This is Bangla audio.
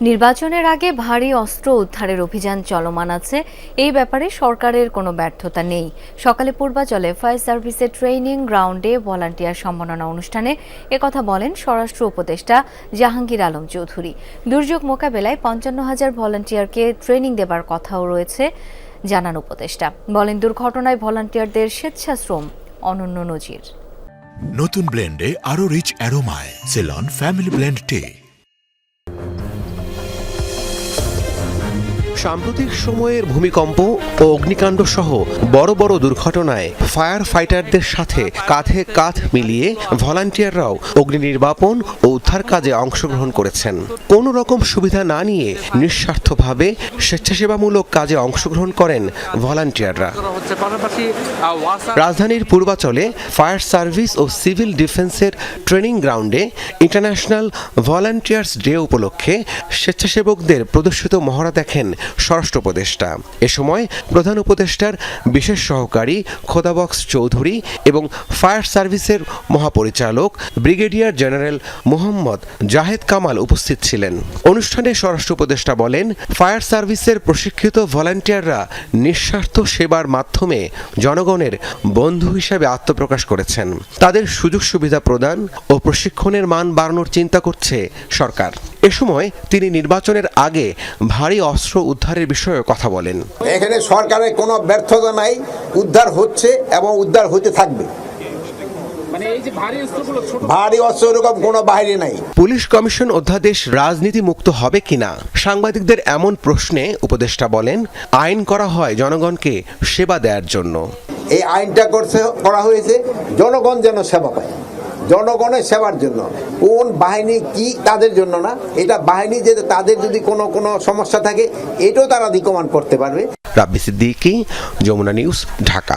নির্বাচনের আগে ভারী অস্ত্র উদ্ধারের অভিযান চলমান আছে। এই ব্যাপারে সরকারের কোনো ব্যর্থতা নেই। সকালে পূর্বাচলে ফায়ার সার্ভিসের ট্রেনিং গ্রাউন্ডে ভলান্টিয়ার সম্মাননা অনুষ্ঠানে একথা বলেন স্বরাষ্ট্র উপদেষ্টা জাহাঙ্গীর আলম চৌধুরী। দুর্যোগ মোকাবেলায় পঞ্চান্ন হাজার ভলান্টিয়ারকে ট্রেনিং দেবার কথাও রয়েছে, জানান উপদেষ্টা। বলেন, দুর্ঘটনায় ভলান্টিয়ারদের স্বেচ্ছাশ্রম অনন্য নজির। নতুন ব্লেন্ডে আরও রিচ অ্যারোমায়, সেলন, ফ্যামিলি ব্লেন্ড টে। সাম্প্রতিক সময়ের ভূমিকম্প ও অগ্নিকাণ্ড সহ বড় বড় দুর্ঘটনায় ফায়ার ফাইটারদের সাথে কাঁধে কাঁধ মিলিয়ে ভলান্টিয়াররাও অগ্নি নির্বাপন ও উদ্ধার কাজে অংশগ্রহণ করেছেন। কোনো রকম সুবিধা না নিয়ে নিঃস্বার্থভাবে স্বেচ্ছাসেবামূলক কাজে অংশগ্রহণ করেন ভলান্টিয়াররা রাজধানীর পূর্বাচলে ফায়ার সার্ভিস ও সিভিল ডিফেন্সের ট্রেনিং গ্রাউন্ডে ইন্টারন্যাশনাল ভলান্টিয়ার্স ডে উপলক্ষে স্বেচ্ছাসেবকদের প্রদর্শিত মহড়া দেখেন স্বরাষ্ট্র উপদেষ্টা। এ সময় প্রধান উপদেষ্টার বিশেষ সহকারী খোদাবক্স চৌধুরী এবং ফায়ার সার্ভিসের মহাপরিচালক ব্রিগেডিয়ার জেনারেল মোহাম্মদ জাহেদ কামাল উপস্থিত ছিলেন। অনুষ্ঠানে স্বরাষ্ট্র উপদেষ্টা বলেন, ফায়ার সার্ভিসের প্রশিক্ষিত ভলান্টিয়াররা নিঃস্বার্থ সেবার মাধ্যমে জনগণের বন্ধু হিসাবে আত্মপ্রকাশ করেছেন। তাদের সুযোগ সুবিধা প্রদান ও প্রশিক্ষণের মান বাড়ানোর চিন্তা করছে সরকার। এ সময় তিনি নির্বাচনের আগে ভারী অস্ত্র উদ্ধারের বিষয়ে কথা বলেন। এখানে সরকারের কোনো ব্যর্থতা নাই উদ্ধার হচ্ছে এবং উদ্ধার হতে থাকবে। মানে এই যে ভারী ভারী অস্ত্র এরকম কোনো বাইরে নাই। পুলিশ কমিশন অধ্যাদেশ রাজনীতি মুক্ত হবে কিনা সাংবাদিকদের এমন প্রশ্নে উপদেষ্টা বলেন আইন করা হয় জনগণকে সেবা দেওয়ার জন্য। এই আইনটা করছে করা হয়েছে জনগণ যেন সেবা পায়। জনগণের সেবার জন্য। কোন বাহিনী কি তাদের জন্য না, এটা বাহিনী যে তাদের যদি কোনো কোনো সমস্যা থাকে, এটাও তারা রিকমান্ড করতে পারবে। রাব্বি সিদ্দিকি, যমুনা নিউজ, ঢাকা।